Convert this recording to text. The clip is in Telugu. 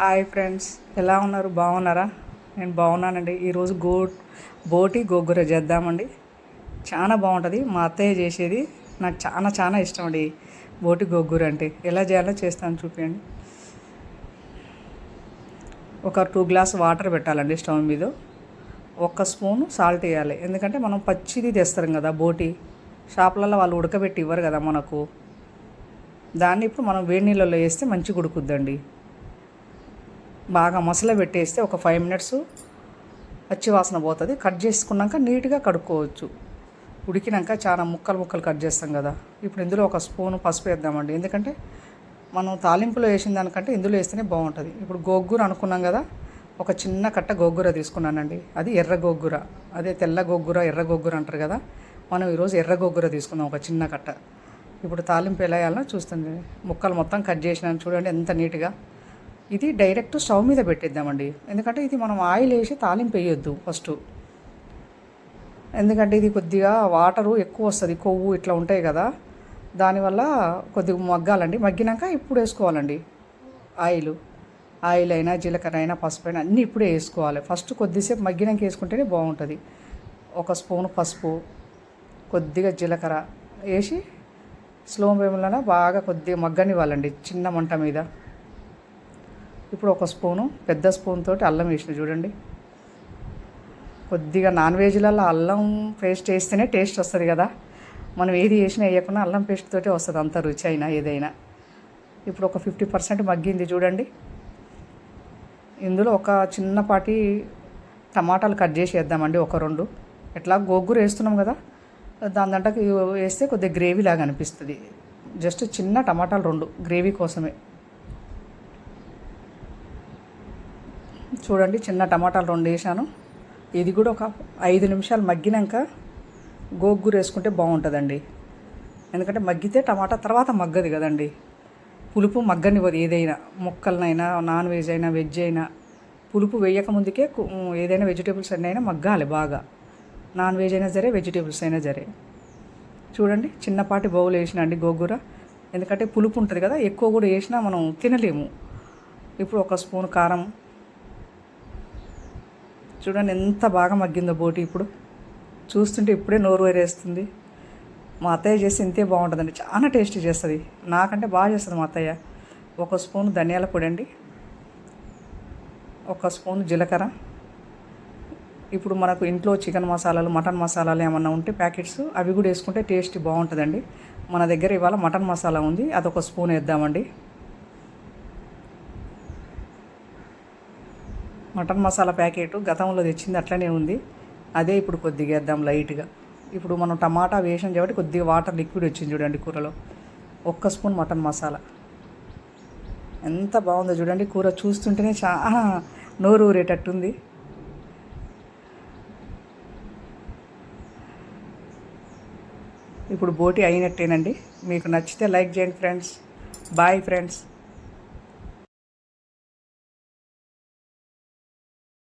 హాయ్ ఫ్రెండ్స్ ఎలా ఉన్నారు? బాగున్నారా? నేను బాగున్నానండి. ఈరోజు గో బోటి గోగుర చేద్దామండి. చాలా బాగుంటుంది. మా అత్తయ్య చేసేది నాకు చాలా చాలా ఇష్టం అండి బోటి గోంగూర అంటే. ఎలా చేయాలో చేస్తాను చూపించండి ఒక టూ గ్లాస్ వాటర్ పెట్టాలండి స్టవ్ మీద. ఒక స్పూన్ సాల్ట్ వేయాలి. ఎందుకంటే మనం పచ్చిది తెస్తాం కదా బోటి. షాపులలో వాళ్ళు ఉడకబెట్టి ఇవ్వరు కదా మనకు. దాన్ని ఇప్పుడు మనం వేడి నీళ్ళలో వేస్తే మంచిగా ఉడుకుద్దండి. బాగా మసల పెట్టేస్తే ఒక ఫైవ్ మినిట్స్ పచ్చి వాసన పోతుంది. కట్ చేసుకున్నాక నీట్గా కడుక్కోవచ్చు. ఉడికినాక చాలా ముక్కలు ముక్కలు కట్ చేస్తాం కదా. ఇప్పుడు ఇందులో ఒక స్పూన్ పసుపు వేద్దామండి. ఎందుకంటే మనం తాలింపులో వేసిన దానికంటే ఇందులో వేస్తేనే బాగుంటుంది. ఇప్పుడు గోగ్గూర అనుకున్నాం కదా. ఒక చిన్న కట్ట గోగ్గూర తీసుకున్నానండి. అది ఎర్ర గోగ్గూర అదే తెల్ల గోగ్గూర ఎర్ర గోగ్గూర అంటారు కదా. మనం ఈరోజు ఎర్ర గోగ్గూర తీసుకుందాం ఒక చిన్న కట్ట. ఇప్పుడు తాలింపు ఎలా వేయాలో చూస్తుంది ముక్కలు మొత్తం కట్ చేసినాను చూడండి ఎంత నీట్గా ఇది డైరెక్ట్ స్టవ్ మీద పెట్టేద్దామండి. ఎందుకంటే ఇది మనం ఆయిల్ వేసి తాలింపు వేయొద్దు ఫస్ట్. ఎందుకంటే ఇది కొద్దిగా వాటరు ఎక్కువ వస్తుంది కొవ్వు ఇట్లా ఉంటాయి కదా. దానివల్ల కొద్దిగా మగ్గాలండి. మగ్గినాక ఇప్పుడు వేసుకోవాలండి. ఆయిల్. ఆయిల్ అయినా జీలకర్ర అయినా పసుపు అయినా అన్నీ ఇప్పుడే వేసుకోవాలి. ఫస్ట్ కొద్దిసేపు మగ్గినాక వేసుకుంటేనే బాగుంటుంది. ఒక స్పూన్ పసుపు కొద్దిగా జీలకర్ర వేసి స్లో ఫ్లేమ్లోనే బాగా కొద్దిగా మగ్గనివ్వాలండి. చిన్న మంట మీద. ఇప్పుడు ఒక స్పూను పెద్ద స్పూన్ తోటి అల్లం వేసిన చూడండి. కొద్దిగా నాన్ వెజ్లలో అల్లం పేస్ట్ వేస్తేనే టేస్ట్ వస్తుంది కదా. మనం ఏది వేసినా వేయకుండా అల్లం పేస్ట్ తోటే వస్తుంది అంత రుచి అయినా ఏదైనా. ఇప్పుడు ఒక ఫిఫ్టీ పర్సెంట్ మగ్గింది చూడండి. ఇందులో ఒక చిన్నపాటి టమాటాలు కట్ చేసి వేద్దామండి ఒక రెండు. ఎట్లా గోగ్గురు వేస్తున్నాం కదా దాని దాంట్లోకి వేస్తే కొద్దిగా గ్రేవీ లాగా అనిపిస్తుంది. జస్ట్ చిన్న టమాటాలు రెండు గ్రేవీ కోసమే. చూడండి చిన్న టమాటాలు రెండు వేసాను. ఇది కూడా ఒక ఐదు నిమిషాలు మగ్గినాక గోంగూర వేసుకుంటే బాగుంటుందండి. ఎందుకంటే మగ్గితే టమాటా తర్వాత మగ్గదు కదండి. పులుపు మగ్గనివ్వదు ఏదైనా ముక్కలనైనా నాన్ వెజ్ అయినా వెజ్ అయినా. పులుపు వేయక ముందుకే ఏదైనా వెజిటేబుల్స్ అయినా మగ్గాలి బాగా. నాన్ వెజ్ అయినా సరే వెజిటేబుల్స్ అయినా సరే. చూడండి చిన్నపాటి బౌల్ వేసిన అండి గోంగూర. ఎందుకంటే పులుపు ఉంటుంది కదా ఎక్కువ కూడా వేసినా మనం తినలేము. ఇప్పుడు ఒక స్పూన్ కారం చూడండి ఎంత బాగా మగ్గిందో బోటి ఇప్పుడు. చూస్తుంటే ఇప్పుడే నోరు వేరేస్తుంది. మా అత్తయ్య చేసి ఇంతే బాగుంటుందండి. చాలా టేస్టీ చేస్తుంది. నాకంటే బాగా చేస్తుంది మా అత్తయ్య. ఒక స్పూన్ ధనియాల పొడి అండి. ఒక స్పూన్ జీలకర్ర. ఇప్పుడు మనకు ఇంట్లో చికెన్ మసాలాలు మటన్ మసాలాలు ఏమన్నా ఉంటే ప్యాకెట్స్ అవి కూడా వేసుకుంటే టేస్ట్ బాగుంటుందండి. మన దగ్గర ఇవాళ మటన్ మసాలా ఉంది. అదొక స్పూన్ వేద్దామండి. మటన్ మసాలా ప్యాకెట్ గతంలో తెచ్చింది అట్లనే ఉంది. అదే ఇప్పుడు కొద్దిగా వేద్దాం లైట్గా. ఇప్పుడు మనం టమాటా వేసాం కాబట్టి కొద్దిగా వాటర్ లిక్విడ్ వచ్చింది చూడండి కూరలో. ఒక్క స్పూన్ మటన్ మసాలా. ఎంత బాగుందో చూడండి కూర చూస్తుంటేనే చాలా నోరు ఊరేటట్టుంది. ఇప్పుడు బోటి అయినట్టేనండి. మీకు నచ్చితే లైక్ చేయండి ఫ్రెండ్స్. Bye friends.